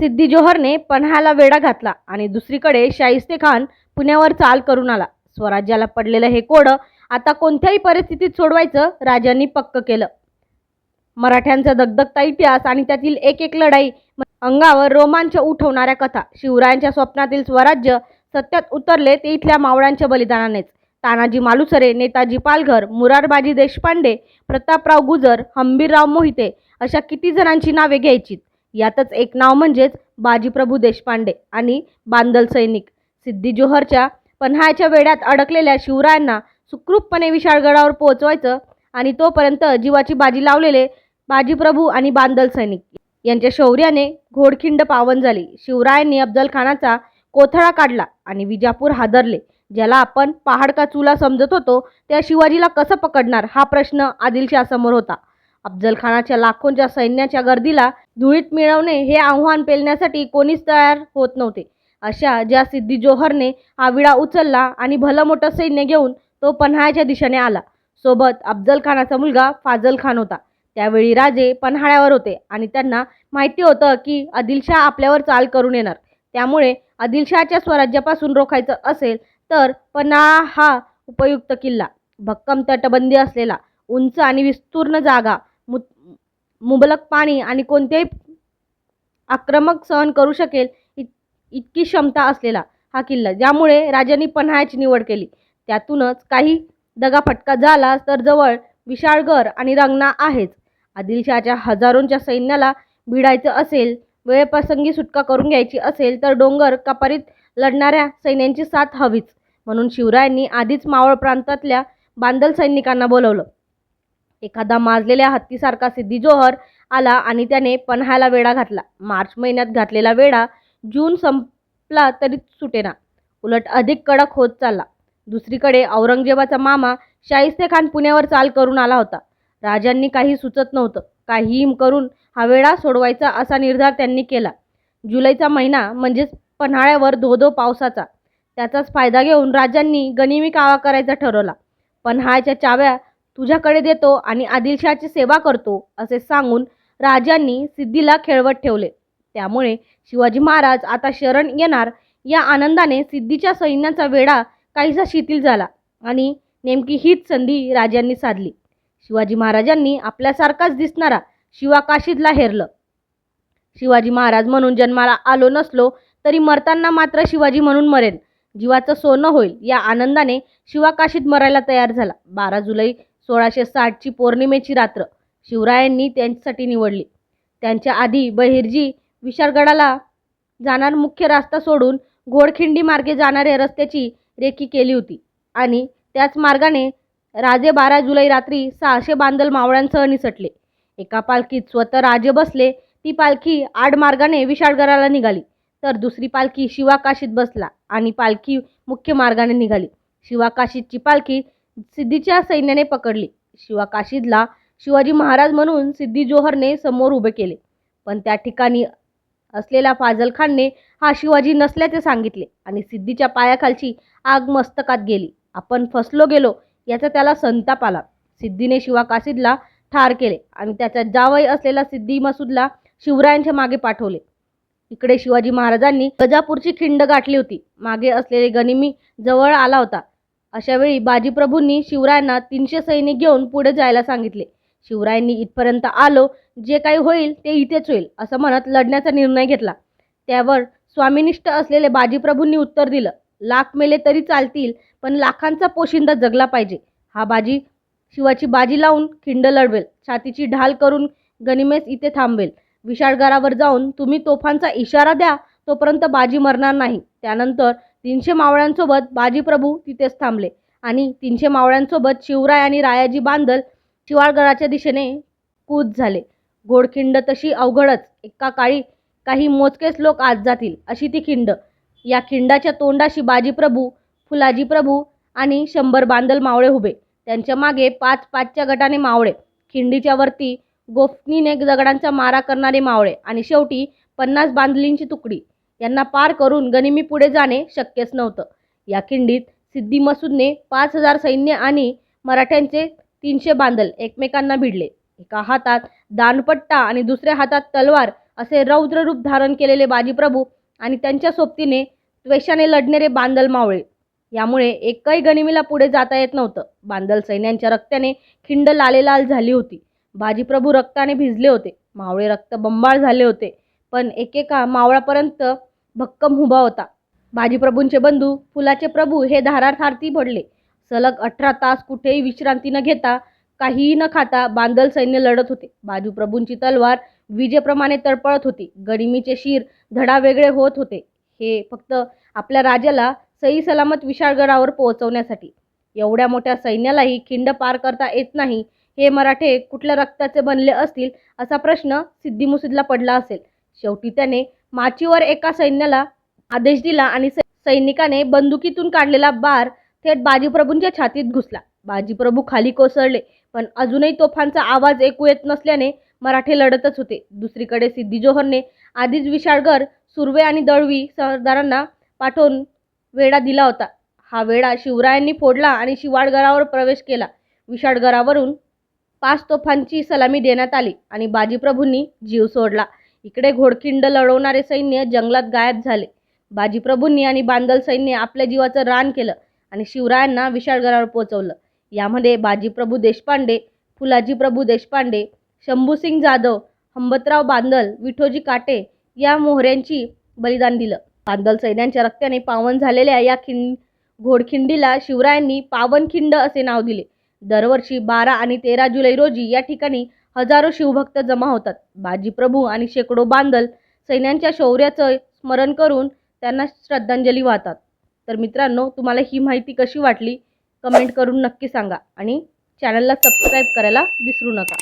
सिद्धी जोहरने पन्हाळ्याला वेढा घातला आणि दुसरीकडे शाहिस्ते खान पुण्यावर चाल करून आला. स्वराज्याला पडलेलं हे कोडं आता कोणत्याही परिस्थितीत सोडवायचं राजांनी पक्क केलं. मराठ्यांचा दगदगता इतिहास आणि त्यातील एक एक लढाई अंगावर रोमांच उठवणाऱ्या कथा शिवरायांच्या स्वप्नातील स्वराज्य सत्यात उतरले ते इथल्या मावळ्यांच्या बलिदानानेच. तानाजी मालुसरे नेताजी पालघर मुरारबाजी देशपांडे प्रतापराव गुजर हंबीरराव मोहिते अशा किती जणांची नावे घ्यायची यातच एक नाव म्हणजेच बाजीप्रभू देशपांडे आणि बांदल सैनिक. सिद्धी जोहरच्या पन्हाळ्याच्या वेड्यात अडकलेल्या शिवरायांना सुखरूपपणे विशाळगडावर पोहोचवायचं आणि तोपर्यंत जीवाची बाजी लावलेले बाजीप्रभू आणि बांदल सैनिक. यांच्या शौर्याने घोडखिंड पावन झाली. शिवरायांनी अफजल खानाचा कोथळा काढला आणि विजापूर हादरले. ज्याला आपण पहाड का चुला समजत होतो त्या शिवाजीला कसं पकडणार हा प्रश्न आदिलशाहसमोर होता. अफजलखानाच्या लाखोंच्या सैन्याच्या गर्दीला धुळीत मिळवणे हे आव्हान पेलण्यासाठी कोणीच तयार होत नव्हते. अशा ज्या सिद्धी जोहरने हा विडा उचलला आणि भलं मोठं सैन्य घेऊन तो पन्हाळ्याच्या दिशेने आला. सोबत अफजल खानाचा मुलगा फाजल खान होता. त्यावेळी राजे पन्हाळ्यावर होते आणि त्यांना माहिती होतं की आदिलशाह आपल्यावर चाल करून येणार. त्यामुळे आदिलशहाच्या स्वराज्यापासून रोखायचं असेल तर पन्हाळा हा उपयुक्त किल्ला. भक्कम तटबंदी असलेला उंच आणि विस्तीर्ण जागा मु मुबलक पाणी आणि कोणतेही आक्रमक सहन करू शकेल इत इतकी क्षमता असलेला हा किल्ला ज्यामुळे राजांनी पन्हाळ्याची निवड केली. त्यातूनच काही दगाफटका झाला तर जवळ विशाळगड आणि रंगना आहेच. आदिलशहाच्या हजारोंच्या सैन्याला भिडायचं असेल वेळप्रसंगी सुटका करून घ्यायची असेल तर डोंगर कपारीत लढणाऱ्या सैन्यांची साथ हवीच. म्हणून शिवरायांनी आधीच मावळ प्रांतातल्या बांदल सैनिकांना बोलवलं. एखादा माजलेल्या हत्तीसारखा सिद्धी जोहर आला आणि त्याने पन्हाळ्याला वेढा घातला. मार्च महिन्यात घातलेला वेढा जून संपला तरी सुटेना. उलट अधिक कडक होत चालला. दुसरीकडे औरंगजेबाचा मामा शाहिस्ते खान पुण्यावर चाल करून आला होता. राजांनी काही सुचत नव्हतं. काहीही करून हा वेळा सोडवायचा असा निर्धार त्यांनी केला. जुलैचा महिना म्हणजेच पन्हाळ्यावर धोधो पावसाचा. त्याचाच फायदा घेऊन राजांनी गनिमी कावा करायचा ठरवला. पन्हाळ्याच्या चाव्या तुझ्याकडे देतो आणि आदिलशहाची सेवा करतो असे सांगून राजांनी सिद्धीला खेळवत ठेवले. त्यामुळे शिवाजी महाराज आता शरण येणार या आनंदाने सिद्धीच्या सैन्याचा वेढा काहीसा शिथिल झाला आणि नेमकी हीच संधी राजांनी साधली. शिवाजी महाराजांनी आपल्यासारखाच दिसणारा शिवा काशीदला हेरलं. शिवाजी महाराज म्हणून जन्माला आलो नसलो तरी मरताना मात्र शिवाजी म्हणून मरेन जीवाचं सोनं होईल या आनंदाने शिवा काशीद मरायला तयार झाला. बारा जुलै सोळाशे साठची पौर्णिमेची रात्र शिवरायांनी त्यांच्यासाठी निवडली. त्यांच्या आधी बहिर्जी विशाळगडाला जाणार मुख्य रस्ता सोडून घोडखिंडी मार्गे जाणाऱ्या रस्त्याची रेखी केली होती आणि त्याच मार्गाने राजे बारा जुलै रात्री सहाशे बांधल मावळ्यांसह निसटले. एका पालखीत स्वतः राजे बसले ती पालखी आडमार्गाने विशाळगडाला निघाली तर दुसरी पालखी शिवाकाशीत बसला आणि पालखी मुख्य मार्गाने निघाली. शिवाकाशीतची पालखी सिद्धीच्या सैन्याने पकडली. शिवा काशीदला शिवाजी महाराज म्हणून सिद्धी जोहरने समोर उभे केले. पण त्या ठिकाणी असलेला फाजल खानने हा शिवाजी नसल्याचे सांगितले आणि सिद्धीच्या पायाखालची आग मस्तकात गेली. आपण फसलो गेलो याचा त्याला संताप आला. सिद्धीने शिवा काशीदला ठार केले आणि त्याचा जावई असलेला सिद्धी मसूदला शिवरायांच्या मागे पाठवले. इकडे शिवाजी महाराजांनी गजापूरची खिंड गाठली होती. मागे असलेले गनिमी जवळ आला होता. अशावेळी बाजीप्रभूंनी शिवरायांना तीनशे सैनिक घेऊन पुढे जायला सांगितले. शिवरायांनी इथपर्यंत आलो जे काही होईल ते इथेच होईल असं म्हणत लढण्याचा निर्णय घेतला. त्यावर स्वामिनिष्ठ असलेले बाजीप्रभूंनी उत्तर दिलं लाख मेले तरी चालतील पण लाखांचा पोशिंदा जगला पाहिजे. हा बाजी शिवाची बाजी लावून खिंड लढवेल छातीची ढाल करून गनिमेस इथे थांबवेल. विशाळगडावर जाऊन तुम्ही तोफांचा इशारा द्या तोपर्यंत बाजी मरणार नाही. त्यानंतर तीनशे मावळ्यांसोबत बाजीप्रभू तिथेच थांबले. आणि तीनशे मावळ्यांसोबत शिवराय आणि रायाजी बांदल शिवाळगडाच्या दिशेने कूद झाले. घोडखिंड तशी अवघडच. एका काळी काही मोजकेच लोक आज जातील अशी ती खिंड. या खिंडाच्या तोंडाशी बाजीप्रभू फुलाजी प्रभू आणि शंभर बांदल मावळे उभे. त्यांच्या मागे पाच पाचच्या गटाने मावळे. खिंडीच्या वरती गोफणीने दगडांचा मारा करणारे मावळे. आणि शेवटी पन्नास बांधलींची तुकडी. यांना पार करून गनिमी पुढे जाणे शक्यच नव्हतं. या खिंडीत सिद्धी मसूदने पाच हजार सैन्य आणि मराठ्यांचे तीनशे बांदल एकमेकांना भिडले. एका हातात दानपट्टा आणि दुसऱ्या हातात तलवार असे रौद्र रूप धारण केलेले बाजीप्रभू आणि त्यांच्या सोबतीने त्वेषाने लढणारे बांदल मावळे. यामुळे एकही गनिमीला पुढे जाता येत नव्हतं. बांदल सैन्यांच्या रक्ताने खिंड लालेलाल झाली होती. बाजीप्रभू रक्ताने भिजले होते. मावळे रक्त बंबाळ झाले होते. पण एकेका मावळापर्यंत भक्कम उभा होता. बाजीप्रभूंचे बंधू फुलाचे प्रभू हे धारार्थार्थी पडले सलग अठरा तास कुठेही विश्रांती न घेता काहीही न खाता बांदल सैन्य लढत होते. बाजूप्रभूंची तलवार विजेप्रमाणे तळपळत होती. गनिमीचे शिर धडा वेगळे होत होते. हे फक्त आपल्या राजाला सई सलामत विशाळगडावर पोहोचवण्यासाठी. एवढ्या मोठ्या सैन्यालाही खिंड पार करता येत नाही हे मराठे कुठल्या रक्ताचे बनले असतील असा प्रश्न सिद्दीमुसुदला पडला असेल. शेवटी त्याने माचीवर एका सैन्याला आदेश दिला आणि सैनिकाने बंदुकीतून काढलेला बार थेट बाजीप्रभूंच्या छातीत घुसला. बाजीप्रभू खाली कोसळले पण अजूनही तोफांचा आवाज ऐकू येत नसल्याने मराठे लढतच होते. दुसरीकडे सिद्धी जोहरने आधीच विशाळगड सुर्वे आणि दळवी सरदारांना पाठवून वेढा दिला होता. हा वेढा शिवरायांनी फोडला आणि शिवाडगडावर प्रवेश केला. विशाळगडावरून पाच तोफांची सलामी देण्यात आली आणि बाजीप्रभूंनी जीव सोडला. इकडे घोडखिंड लढवणारे सैन्य जंगलात गायब झाले. बाजीप्रभूंनी आणि बांदल सैन्य आपल्या जीवाचं रान केलं आणि शिवरायांना विशाळगडावर पोहोचवलं. यामध्ये बाजीप्रभू देशपांडे फुलाजी प्रभू देशपांडे शंभूसिंग जाधव हंबतराव बांदल विठोजी काटे या मोहऱ्यांची बलिदान दिलं. बांदल सैन्यांच्या रक्ताने पावन झालेल्या या खिंड घोडखिंडीला शिवरायांनी पावनखिंड असे नाव दिले. दरवर्षी बारा आणि तेरा जुलै रोजी या ठिकाणी हजारो शिवभक्त जमा होतात. बाजीप्रभू आणि शेकडो बांदल सैन्यांच्या शौर्याचं स्मरण करून त्यांना श्रद्धांजली वाहतात. तर मित्रांनो तुम्हाला ही माहिती कशी वाटली? कमेंट करून नक्की सांगा आणि चॅनलला सबस्क्राईब करायला विसरू नका.